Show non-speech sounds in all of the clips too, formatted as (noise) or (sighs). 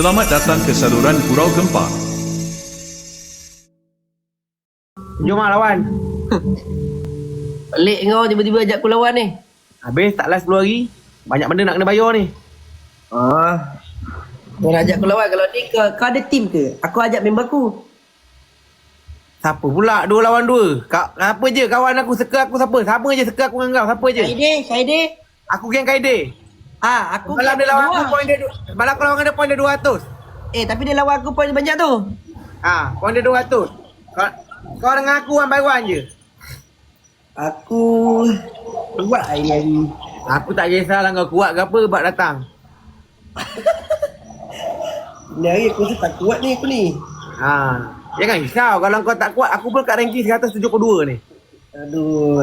Selamat datang ke saluran Gurau Gempa. Jom lah lawan. Pelik kau tiba-tiba ajak aku lawan ni. Habis tak last 10 hari. Banyak benda nak kena bayar ni. Ah. Kau nak ajak aku lawan kalau ni kau, kau ada team ke? Aku ajak member aku. Siapa pula dua lawan dua? Ka, apa je kawan aku seka aku siapa? Siapa je seka aku dengan kau? Siapa je? Saide, Saide. Aku geng Kaide. Ah, aku Malam dia lawan aku poin dia Malam aku lawan dia poin dia 200. Eh, tapi dia lawan aku poin banyak tu. Ha, poin dia 200. Kau, kau dengan aku one by one je. Aku buat ini. Aku tak kisahlah kau kuat ke apa bab datang. (laughs) Ni hari aku rasa tak kuat ni aku ni. Ha, jangan risau kalau kau tak kuat aku pun kat ranking 172 ni. Aduh.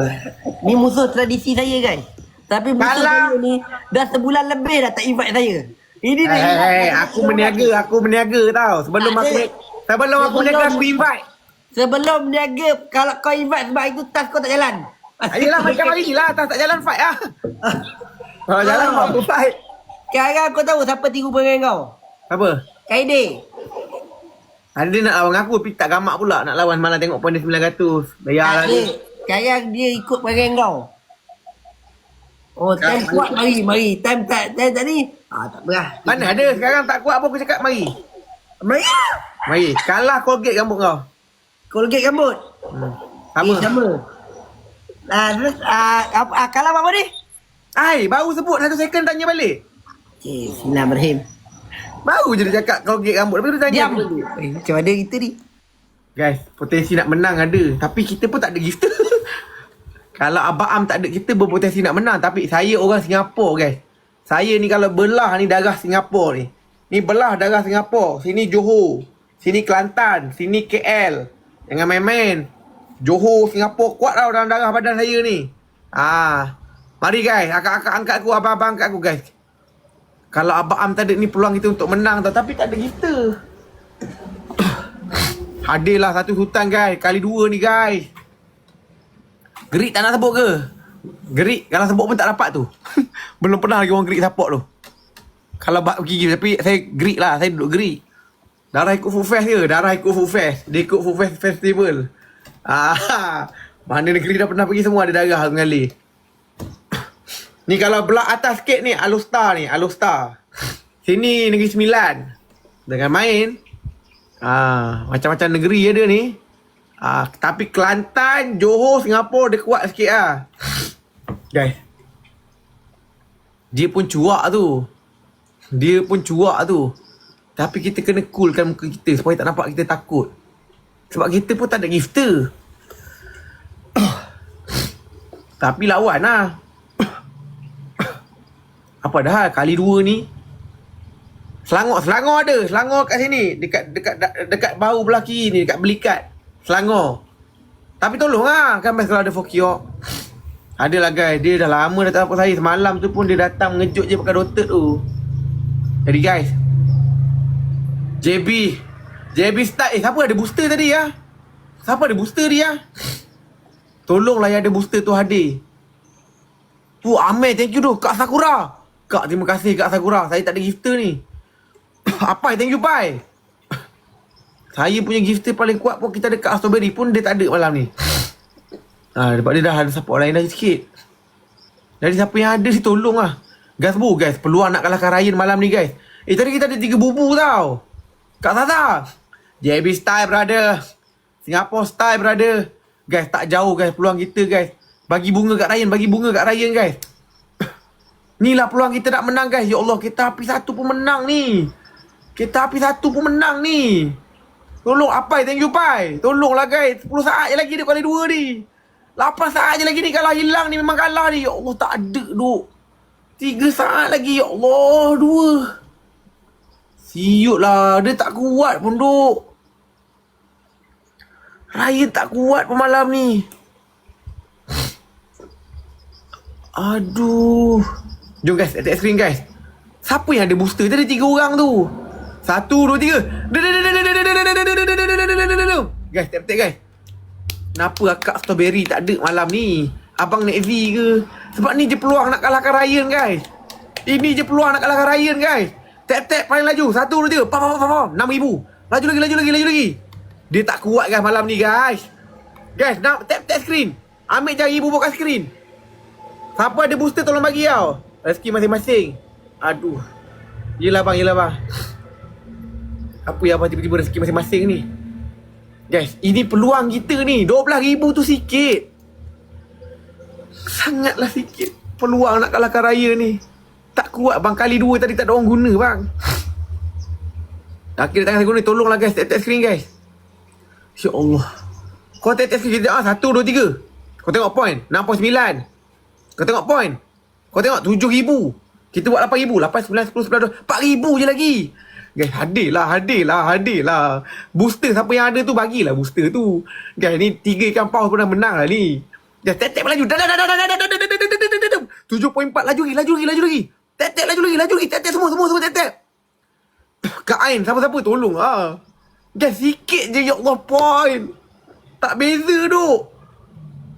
Ni musuh tradisi saya guys. Tapi musuh Kalah. saya ni dah sebulan lebih dah tak invite saya. Ini Hei, hey, hey, aku berniaga, aku berniaga tau. Sebelum Tak aku ada. sebelum aku berniaga aku invite. Sebelum niaga kalau kau invite sebab itu tas kau tak jalan. Ayolah macam (laughs) hari ni lah tak, tak jalan fight lah. Kalau jalan kau aku fight. Sekarang kau tahu siapa tiru perangai kau? Apa? Kaide. Ada dia nak lawan aku tapi tak gamak pula nak lawan malam tengok poin dia 900. Bayar lah dia. Sekarang dia ikut perangai kau. Oh, time Sekarang- kuat mari, mari. Time tak, time tak ni. Ah, tak lah. Mana ada sekarang tak kuat apa aku cakap mari. Mari. Mari. Kalah Colgate rambut kau. Colgate rambut. Hmm. Sama. Eh, sama. Ah, terus, ah, apa, ah, kalah apa ni? Ai, baru sebut satu second tanya balik. Okay, Bismillahirrahmanirrahim. Baru je dia cakap Colgate rambut. Lepas tu tanya Diam. Eh, macam mana kita ni? Guys, potensi nak menang ada. Tapi kita pun tak ada gifter. (laughs) kalau Abang Am tak ada, kita berpotensi nak menang. Tapi saya orang Singapura, guys. Saya ni kalau belah ni darah Singapura ni. Ni belah darah Singapura. Sini Johor. Sini Kelantan. Sini KL. Jangan main-main. Johor, Singapura kuat tau dalam darah badan saya ni. Ah, Mari guys, akak-akak angkat aku, abang-abang angkat aku guys. Kalau Abang Am tak ada ni peluang kita untuk menang tau. Tapi tak ada gifter. (coughs) Hadirlah satu sultan guys. Kali dua ni guys. Gerik tak nak sebut ke? Gerik kalau sebut pun tak dapat tu. (laughs) Belum pernah lagi orang gerik support tu. Kalau bak gigi tapi saya gerik lah. Saya duduk gerik. Darah ikut full fest je. Darah ikut full fest. Dia ikut full fest festival. (laughs) Ah, mana negeri dah pernah pergi semua ada darah mengalir. Ni kalau belak atas sikit ni Alustar ni, Alustar. Sini Negeri Sembilan. Dengan main. Ah, macam-macam negeri ada ni. Ah, tapi Kelantan, Johor, Singapura dia kuat sikit ah. Guys. Dia pun cuak tu. Dia pun cuak tu. Tapi kita kena coolkan muka kita supaya tak nampak kita takut. Sebab kita pun tak ada gifter. (coughs) Tapi lawan lah. (coughs) Apa dah kali dua ni Selangor, Selangor ada. Selangor kat sini. Dekat dekat dekat bau belah kiri ni, dekat Belikat. Selangor. Tapi tolong lah. Kan best kalau ada Fokiok. Adalah guys. Dia dah lama dah tak nampak saya. Semalam tu pun dia datang mengejut je pakai rotet tu. Jadi guys. JB. JB start. Eh, siapa ada booster tadi ya? Siapa ada booster dia? Tolonglah yang ada booster tu hadir. Tu Amir thank you tu. Kak Sakura. Kak terima kasih Kak Sakura. Saya tak ada gifter ni. (coughs) Apa thank you Pai. Saya punya gifter paling kuat pun kita ada Kak Strawberry pun dia tak ada malam ni. Ha, (laughs) sebab dia dah ada support lain dah sikit. Jadi siapa yang ada si tolong lah. Guys bu guys. Peluang nak kalahkan Ryan malam ni guys. Eh tadi kita ada tiga bubu tau. Kak Sasa. JB style brother. Singapore style brother. Guys tak jauh guys peluang kita guys. Bagi bunga kat Ryan. Bagi bunga kat Ryan guys. (coughs) Inilah peluang kita nak menang guys. Ya Allah kita api satu pun menang ni. Kita api satu pun menang ni. Tolong Apai thank you Pai. Tolonglah guys. 10 saat je lagi dia kali dua ni. 8 saat je lagi ni kalau hilang ni memang kalah ni. Ya Allah tak ada duk. 3 saat lagi ya Allah. Dua. Siut lah. Dia tak kuat pun duk. Ryan tak kuat pun malam ni. Aduh. Jom guys, attack screen guys. Siapa yang ada booster? Tadi tiga orang tu. Satu, dua, tiga. Guys, tap tap guys. Kenapa akak strawberry tak ada malam ni? Abang naik V ke? Sebab ni je peluang nak kalahkan Ryan guys. Ini je peluang nak kalahkan Ryan guys. Tap tap paling laju. Satu, dua, tiga. Pam, pam, pam, pam. Enam ribu. Laju lagi, laju lagi, laju lagi. Dia tak kuat guys malam ni guys. Guys, nak tap tap screen. Ambil je ribu buka screen. Siapa ada booster tolong bagi tau. Rezeki masing-masing. Aduh. Yelah bang, yelah bang. Apa yang abang tiba-tiba rezeki masing-masing ni? Guys, ini peluang kita ni. RM12,000 tu sikit. Sangatlah sikit. Peluang nak kalahkan raya ni. Tak kuat bang. Kali dua tadi tak ada orang guna bang. Akhirnya tangan saya guna. Tolonglah guys. Tap-tap screen guys. Ya Allah. Kau tap-tap screen. Kita, ah, satu, dua, tiga. Kau tengok point. 6.9. Kau tengok point. Kau tengok 7,000. Kita buat 8,000. 8, 9, 10, 11, 12. 4,000 je lagi. Guys, hadirlah, hadirlah, hadirlah. Booster siapa yang ada tu bagilah booster tu. Guys, ni tiga ikan paus pun dah menang lah ni. Guys, tap-tap laju. Dah, dah, dah, dah, dah, dah, dah, dah, dah, dah, dah, dah, dah. 7.4 laju lagi, laju lagi, laju lagi. Tap-tap laju lagi, laju lagi. Tap-tap semua, semua, semua tap-tap. Kak Ain, siapa-siapa tolong ah. Guys, sikit je ya Allah point. Tak beza duk.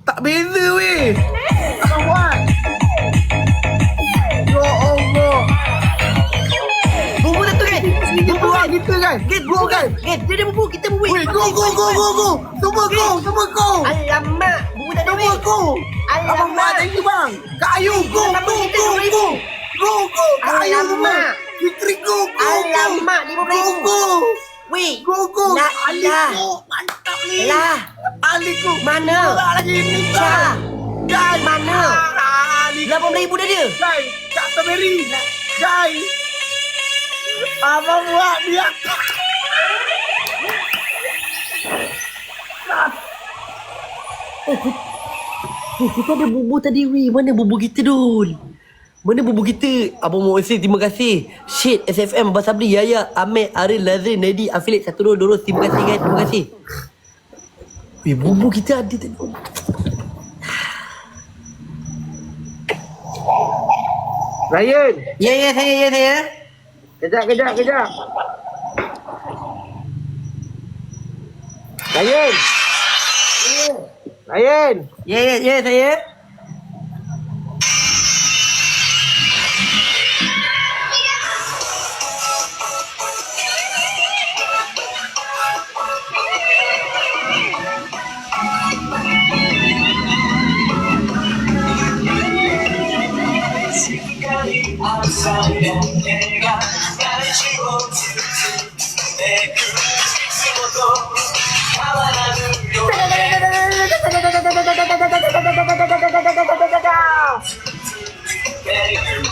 Tak beza weh. Abang kita kan. Git, Go kan. Git, dia ada bubu, kita bubu. Weh, go, go, go, go, go. Semua go, semua go. Alamak, bubu tak ada Semua go. Abang buat, thank you bang. Kak Ayu, go, go, go, tak go. Go, go. Kak Ayu. Alamak. Fitri, go, go, go. Alamak, lima Go, ribu. go. Weh, Go, go. Lah, Ali, lah. go. Mantap ni. lah. Ali, go. Mana? Tak lagi ni, Syah. Guys. Mana? Go. Lapan ribu dah dia. Guys, Kak Strawberry. Guys. Abang buat dia. Eh, kita ada bubu tadi weh. Mana bubu kita Dul? Mana bubu kita? Abang Mohsin terima kasih. Shit, SFM, Basabli, Yaya, Ahmed, Aril, Lazrin, Nadi, Afilik, satu dua, Doros. Terima kasih guys, terima kasih. Weh, bubu kita ada tadi. Ryan. Ya, ya, saya, ya, saya. Kejap, kejap, kejap. Ryan. Ryan. Ya, ya, ya, saya.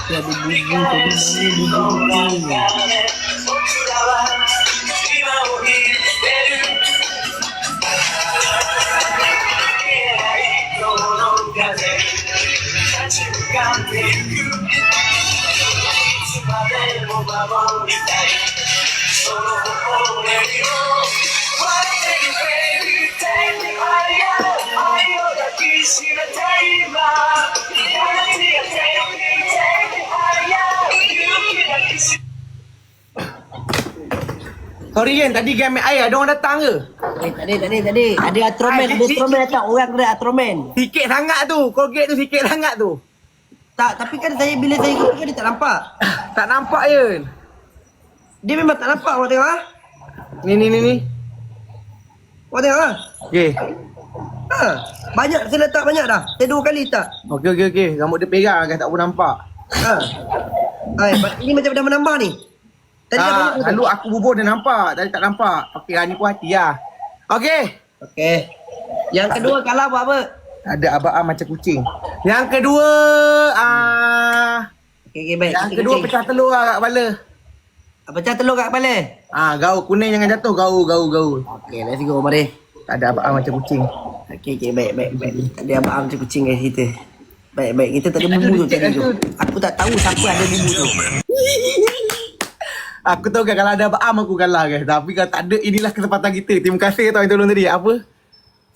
Todo mundo, todo mundo, todo mundo. Sorry Ryan, tadi game air, ada orang datang ke? Eh, tak ada, tak ada, tak ada. Ada Atroman, ada Atroman datang. Orang ada Atroman. Sikit sangat tu, Colgate tu sikit sangat tu. Tak, tapi kan saya bila saya ikut kan dia tak nampak. (laughs) Tak nampak Ryan. Dia memang tak nampak awak tengok ah. Ni, ni, ni, ni. Awak tengok ah. Okay. Ha, banyak saya letak banyak dah. Saya dua kali tak. Okay, okay, okay. Rambut dia pegang kan, tak pun nampak. Ha. Hai, ini macam dah menambah ni. Tadi dah Ah, banyak. lalu aku bubur dia nampak, tadi tak nampak. Okay, hari ni puas hati lah. Okay. Okey. Yang kedua kalah buat apa? Ada abang macam kucing. Yang kedua, ah, Okey, okey baik. yang kedua kencing. pecah telur lah kat kepala. Pecah telur kat kepala. Ah, gaul kuning jangan jatuh, gaul, gaul, gaul. Okey, let's go mari. Tak ada abang macam kucing. Okey, okey baik, baik, baik. Tadi abang macam kucing guys kita. Baik, baik. Kita tak ada bumbu tu tadi tu. Aku tak tahu siapa ada bumbu tu. (laughs) Aku tahu kan kalau ada abang aku kalah guys. Tapi kalau tak ada, inilah kesempatan kita. Terima kasih tau yang tolong tadi. Apa?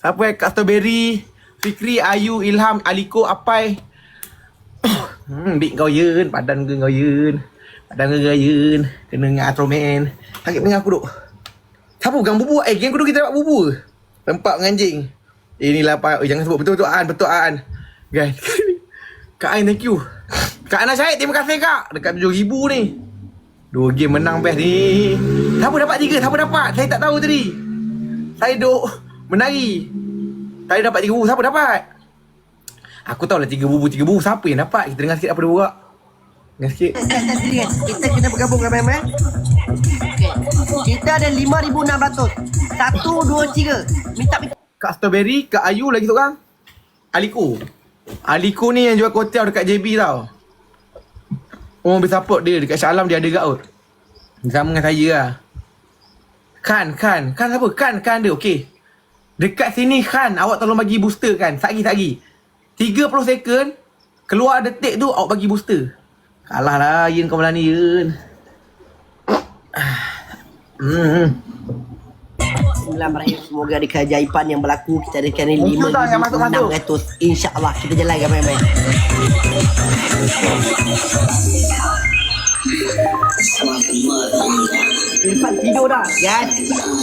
Siapa Kak Strawberry, Fikri, Ayu, Ilham, Aliko, Apai. (coughs) hmm, big kau Yun. Padan ke kau Yun. Padan ke kau Yun. Kena dengan Atroman. Sakit pegang aku duk. Siapa pegang bubu? Eh, game kedua kita dapat bubu. Tempat menganjing. Eh, inilah Pak. Oh, jangan sebut betul-betul An. Betul An. Guys. (laughs) Kak Ain, thank you. Kak Ana Syahid, terima kasih Kak. Dekat 7,000 ni. Dua game menang best ni Siapa dapat tiga? Siapa dapat? Saya tak tahu tadi Saya duk menari Saya dapat tiga bubu Siapa dapat? Aku tahu lah tiga bubu Tiga bubu Siapa yang dapat? Kita dengar sikit apa dia borak Dengar sikit Kita kena bergabung ramai-ramai. Okay. Kita ada 5,600. Satu, dua, tiga. Minta minta. Kak Strawberry Kak Ayu lagi seorang Aliko Aliko ni yang jual kotel dekat JB tau Orang boleh support dia. Dekat Shah Alam dia ada kot Sama dengan saya lah. Kan, Kan Kan siapa? Kan, Kan dia. Okey. Dekat sini Kan Awak tolong bagi booster kan Sagi, Sagi 30 second Keluar detik tu Awak bagi booster. Kalah lah Yin kau berani Yin (sighs) Hmm Bismillahirrahmanirrahim. Semoga ada keajaiban yang berlaku. Kita ni Musuh tak yang masuk-masuk? 5,600. InsyaAllah kita jalan ramai-ramai. Irfan tidur dah Yes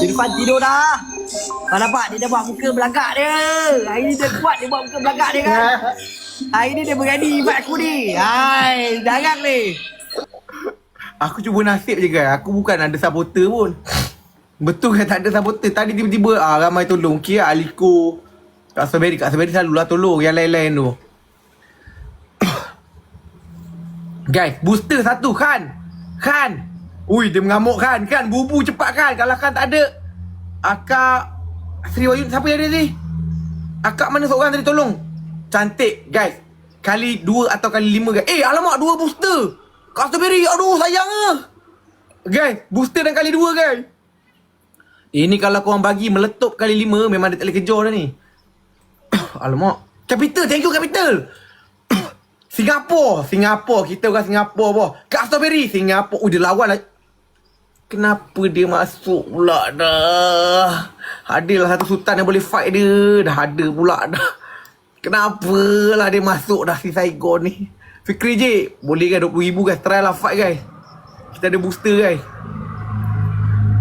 Irfan tidur dah Kau nampak dia dah buat muka belagak dia Hari ni dia kuat dia buat muka belagak dia kan (laughs) Hari ni dia berani invite aku ni Hai Jangan ni Aku cuba nasib je kan Aku bukan ada saboter pun Betul kan tak ada saboter Tadi tiba-tiba ah, Ramai tolong. Okay Aliko Kak Saberi Kak Saberi selalulah tolong Yang lain-lain tu. (coughs) Guys Booster satu Khan. Khan. Ui dia mengamuk Khan. Khan bubu cepat Khan. Kalau Khan tak ada Akak Sri Wahyun Siapa yang ada ni? Akak mana seorang tadi tolong? Cantik guys. Kali dua atau kali lima guys. Eh alamak dua booster. Kak Saberi Aduh sayang ah. Guys Booster dan kali dua guys ini kalau korang bagi meletup kali lima Memang dia tak boleh kejar dah ni. (coughs) Alamak. Capital thank you Capital. (coughs) Singapura Singapura Kita orang Singapura boh Kak Strawberry Singapura Oh dia lawan lah. Kenapa dia masuk pula dah? Adalah satu sultan yang boleh fight dia. Dah ada pula dah. Kenapa lah dia masuk dah si Saigon ni? Fikri je Boleh kan RM20,000 guys? Try lah fight guys. Kita ada booster guys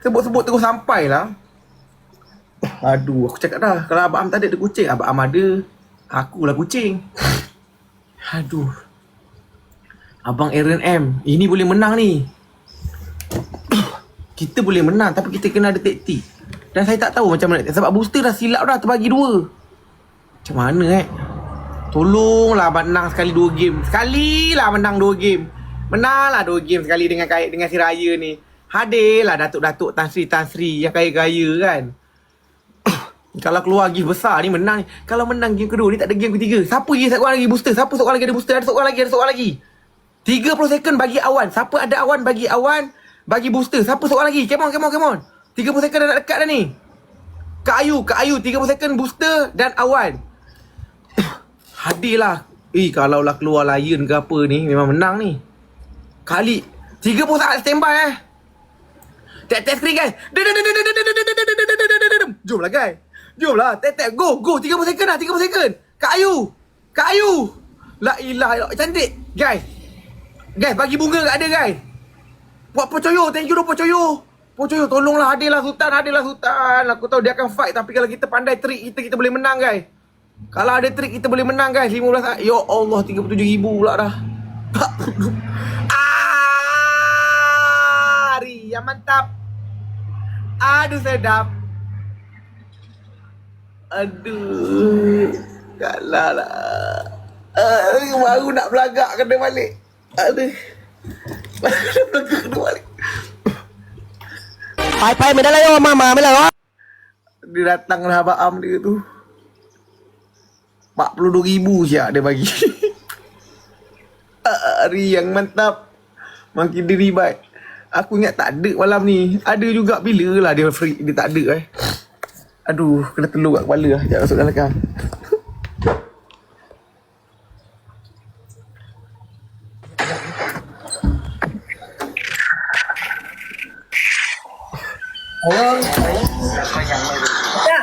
Sebut-sebut terus sampai lah. Aduh aku cakap dah. Kalau Abang Am tak ada dia kucing. Abang Am ada. Akulah kucing. Aduh. Abang Aaron M Ini boleh menang ni. (coughs) Kita boleh menang Tapi kita kena ada taktik. Dan saya tak tahu macam mana. Sebab booster dah silap dah Terbagi dua. Macam mana eh? Tolonglah menang sekali dua game. Sekali lah menang dua game. Menanglah dua game sekali dengan dengan si Raya ni Hadirlah Datuk-Datuk Tan Sri Tan Sri yang kaya-kaya kan. (coughs) Kalau keluar gift besar ni menang. Ni Kalau menang game kedua ni tak ada game ketiga. Siapa lagi seorang lagi booster? Siapa seorang lagi ada booster? Ada seorang lagi ada seorang lagi. 30 second bagi awan. Siapa ada awan bagi awan Bagi booster? Siapa seorang lagi? Come on come on come on. 30 second dah nak dekat dah ni. Kak Ayu Kak Ayu 30 second booster dan awan. (coughs) Hadirlah. Eh kalau lah keluar lion ke apa ni Memang menang ni. Kali 30 saat standby eh Tap tap screen guys. Jom lah guys. Jom lah. Tap tap. Go. Go. 30 second lah. 30 second. Kak Ayu. Kak Ayu. La ilah. Cantik. Guys. Guys bagi bunga kat dia guys. Buat pocoyo. Thank you dah pocoyo. Pocoyo tolonglah hadirlah sultan. Hadirlah sultan. Aku tahu dia akan fight. Tapi kalau kita pandai trik kita. Kita boleh menang guys. Kalau ada trik kita boleh menang guys. 15 saat. Ya Allah. 37 ribu pula dah. Tak. ah. Hari yang mantap. Aduh sedap. Aduh. Kalah lah. Aduh, baru nak belagak kena balik. Aduh. Baru nak belagak kena balik. Pai pai medala yo mama medala lah? Dia datang dah am dia tu. 42000 sia dia bagi. (laughs) Hari yang mantap. Makin diri baik. Aku ingat tak ada malam ni Ada juga bila lah dia free Dia tak ada eh Aduh Kena telur kat kepala lah Jangan masuk dalam belakang Orang. Ya.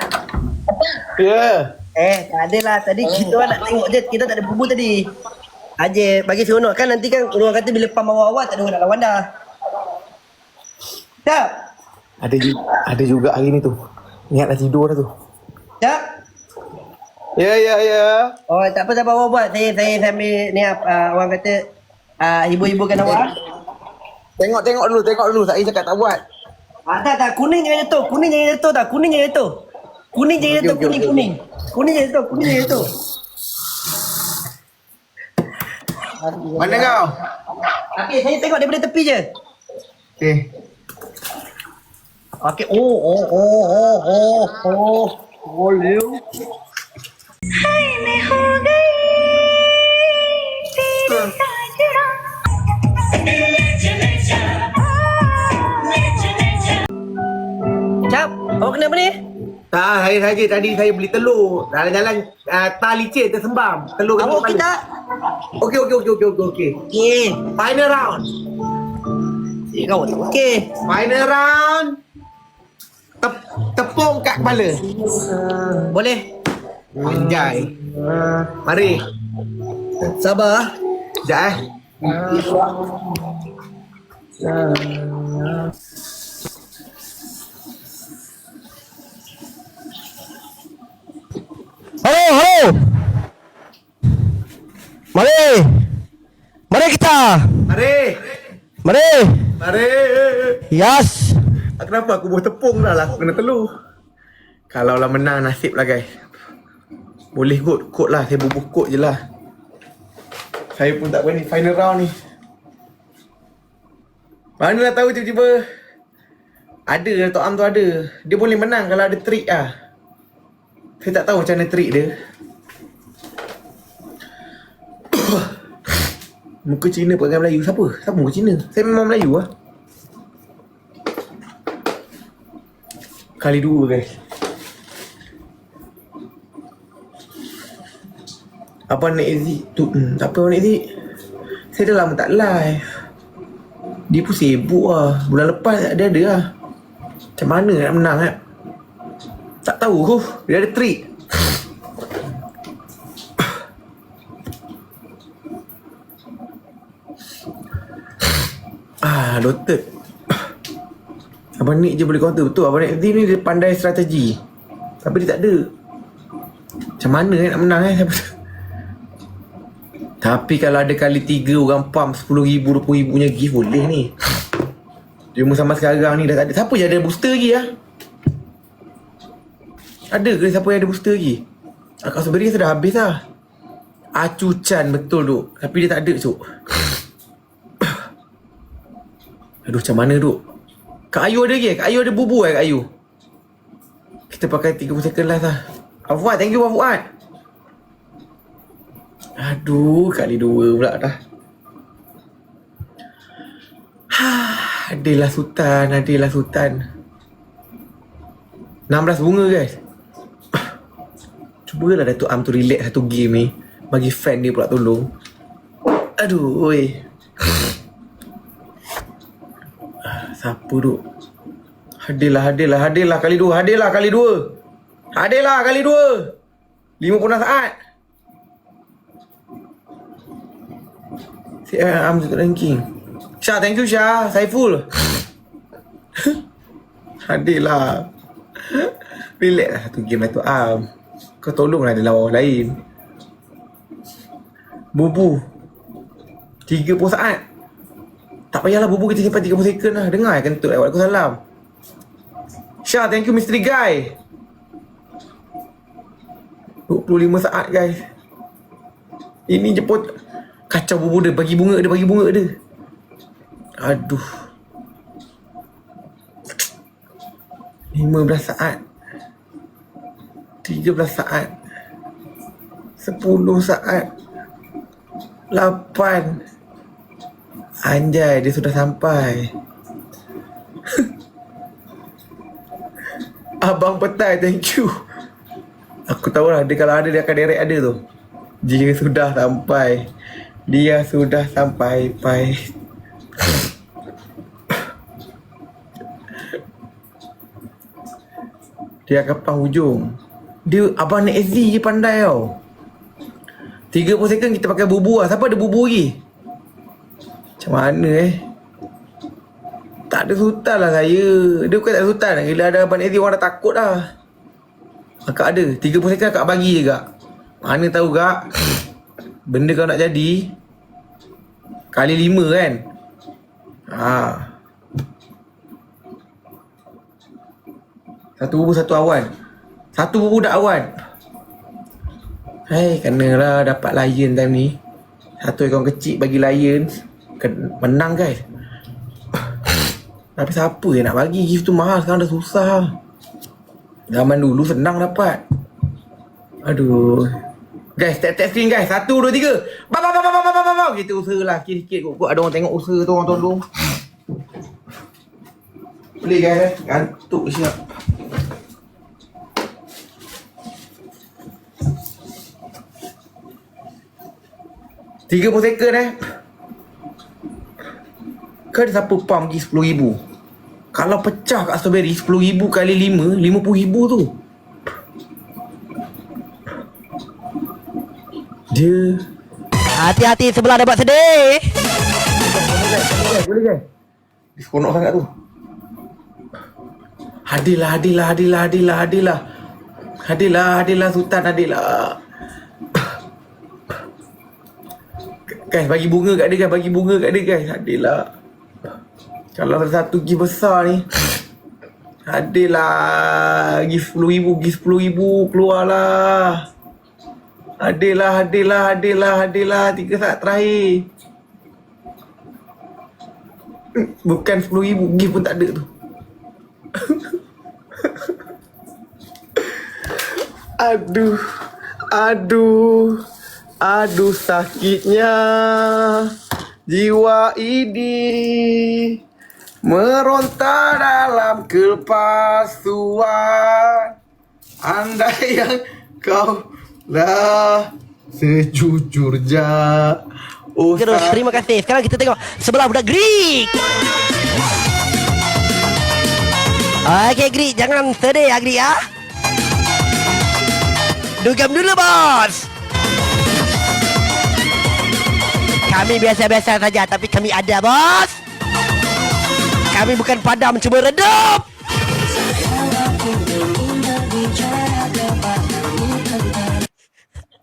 Ya. Eh, tak ada lah. Tadi kita orang nak tengok je. Kita tak ada bubu tadi. Aje, bagi seronok kan nanti kan orang kata bila pam awal-awal tak ada orang nak lawan dah. Tak? Ada juga, ada juga hari ni tu. Ingat dah tidur dah tu. Tak? Ya, ya, ya. Oh, tak apa, tak apa awak buat. Saya, saya sambil ni uh, orang kata uh, hibur-hiburkan awak. Tengok, tengok dulu, tengok dulu. Saya cakap tak buat. Ah, tak, tak. Kuning jangan jatuh. Kuning jangan jatuh tak. Kuning jangan jatuh. Kuning jangan jatuh. Kuning, kuning. Kuning jangan jatuh. Kuning jangan jatuh. Mana kau? Okey, saya tengok daripada tepi je. Okey. Okey. Oh, oh, oh, oh, oh, oh. Oh, Leo. मैं हो गई तेरे साजड़ा Cap, awak kenapa ni? Tak, saya saja tadi saya beli telur. Dalam jalan uh, tak licin tersembam. Telur Awak kentut okey kepala. tak? Okey, okey, okey, okey, okey, okey. Okey. Final round. Eh, kau tak okey. Final round. Tep, tepung kat kepala. Boleh. Anjay. Mari. Sabar. Sekejap eh. Halo, halo. Mari. Mari kita. Mari. Mari. Mari. Yes. Kenapa aku buat tepung dah lah. Aku kena telur Kalau lah menang nasib lah guys. Boleh kot Kot lah. Saya bubuh kot je lah. Saya pun tak berani Final round ni. Mana lah tahu tiba-tiba? Ada lah Tok Am tu ada. Dia boleh menang Kalau ada trik lah Saya tak tahu macam mana trik dia. (coughs) Muka Cina perangai Melayu Siapa? Siapa muka Cina? Saya memang Melayu lah Kali dua guys. Apa Nek Izzy tu hmm, Tak apa Nek Izzy Saya dah lama tak live. Dia pun sibuk lah Bulan lepas dia ada lah Macam mana nak menang kan Tak tahu huh. Dia ada trik. (coughs) Ah, dotted Abang Nick je boleh counter Betul? Abang Nick ni dia pandai strategi. Tapi dia tak ada. Macam mana eh nak menang eh? (laughs) Tapi kalau ada kali tiga orang pump RM10,000 RM20,000 nya gift boleh ni. Cuma sama sekarang ni dah tak ada. Siapa yang ada booster lagi lah Ada ke siapa yang ada booster lagi? Akak Soberi sudah habis lah Acu Chan betul duk. Tapi dia tak ada cuk. (coughs) Aduh macam mana duk Kak Ayu ada lagi? Kak Ayu ada bubu eh Kak Ayu? Kita pakai 30 second last lah. Afuat, thank you Afuat. Aduh, kali dua pula dah. (sighs) Ha, Adalah Sultan, adalah Sultan. 16 bunga guys. (sighs) Cubalah Datuk Am tu relax satu game ni. Bagi fan dia pula tolong. Aduh, oi. (laughs) Duk? Hadirlah, hadirlah, hadirlah kali dua, hadirlah kali dua. Hadirlah kali dua. 56 saat. Si uh, Am juga ranking. Syah, thank you Syah. Saiful. (laughs) hadirlah. Relax lah satu game tu Am. Kau tolonglah dia lawan orang lain. Bubu. 30 saat. Tak payahlah bubu kita simpan 30 second lah. Dengar kentut eh. Waalaikumsalam. Syah, thank you Mystery Guy. 25 saat guys. Ini je pun kacau bubu dia. Bagi bunga dia, bagi bunga dia. Aduh. 15 saat. 13 saat. 10 saat. 8. Anjay, dia sudah sampai. (laughs) Abang Petai, thank you. Aku tahu lah, dia kalau ada, dia akan direct ada tu. Dia sudah sampai. Dia sudah sampai. Pai. (laughs) Dia kapal hujung Dia Abang naik SD je pandai tau 30 second kita pakai bubu lah Siapa ada bubu lagi? Macam mana eh? Tak ada sultan lah saya Dia bukan tak ada sultan Bila ada Abang SD orang dah takut lah Akak ada. 30 second akak bagi je kak. Mana tahu kak? Benda kau nak jadi Kali lima kan? Ha. Satu bubu satu awan. Satu bubu dak awan. Hei kenalah dapat lion time ni. Satu ekor kecil bagi lion Menang guys Tapi siapa yang nak bagi gift tu mahal Sekarang dah susah Zaman dulu senang dapat Aduh Guys, tap-tap screen guys. Satu, dua, tiga. Bam, bam, bam, bam, bam, bam, bam, bam. Kita usaha lah. Sikit-sikit kot. Ada orang tengok usaha tu, orang tolong. Boleh guys eh. Gantuk siap. Tiga puluh second eh. Ada siapa pump pergi RM10,000? Kalau pecah kat strawberry RM10,000 kali 5, RM50,000 tu. Dia Hati-hati sebelah dapat sedih. Boleh guys, boleh. Seronok sangat tu. Hadilah, hadilah, hadilah, hadilah, hadilah. Hadilah, hadilah Sultan, hadilah. Guys, bagi bunga kat dia guys, bagi bunga kat dia guys. Hadilah. Kalau satu gift besar ni. Hadilah. Gift RM10,000, gift RM10,000. Keluarlah. Hadilah, hadilah, hadilah, hadilah. Tiga saat terakhir. Bukan RM10,000 Gift pun tak ada tu (laughs) Aduh Aduh Aduh sakitnya Jiwa ini Meronta dalam kepasuan Andai yang kau lah Sejujurnya Oh, Terus terima kasih. Sekarang kita tengok sebelah budak Greek. Okey Greek, jangan sedih ya Greek ya. Dugam dulu bos. Kami biasa-biasa saja tapi kami ada bos. Kami bukan padam cuba redup.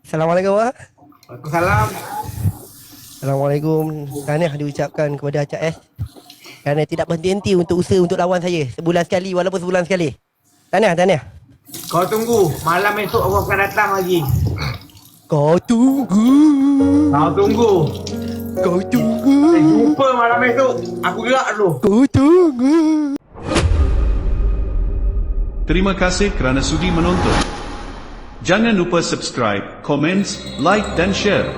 Assalamualaikum. Waalaikumsalam Assalamualaikum. Tahniah diucapkan kepada Acak S. Kerana tidak berhenti-henti untuk usaha untuk lawan saya. Sebulan sekali walaupun sebulan sekali. Tahniah, tahniah. Kau tunggu Malam esok aku akan datang lagi Kau tunggu. Kau tunggu Kau tunggu. Eh, Jumpa malam esok Aku gerak dulu Kau tunggu. Terima kasih kerana sudi menonton. Jangan lupa subscribe, komen, like dan share.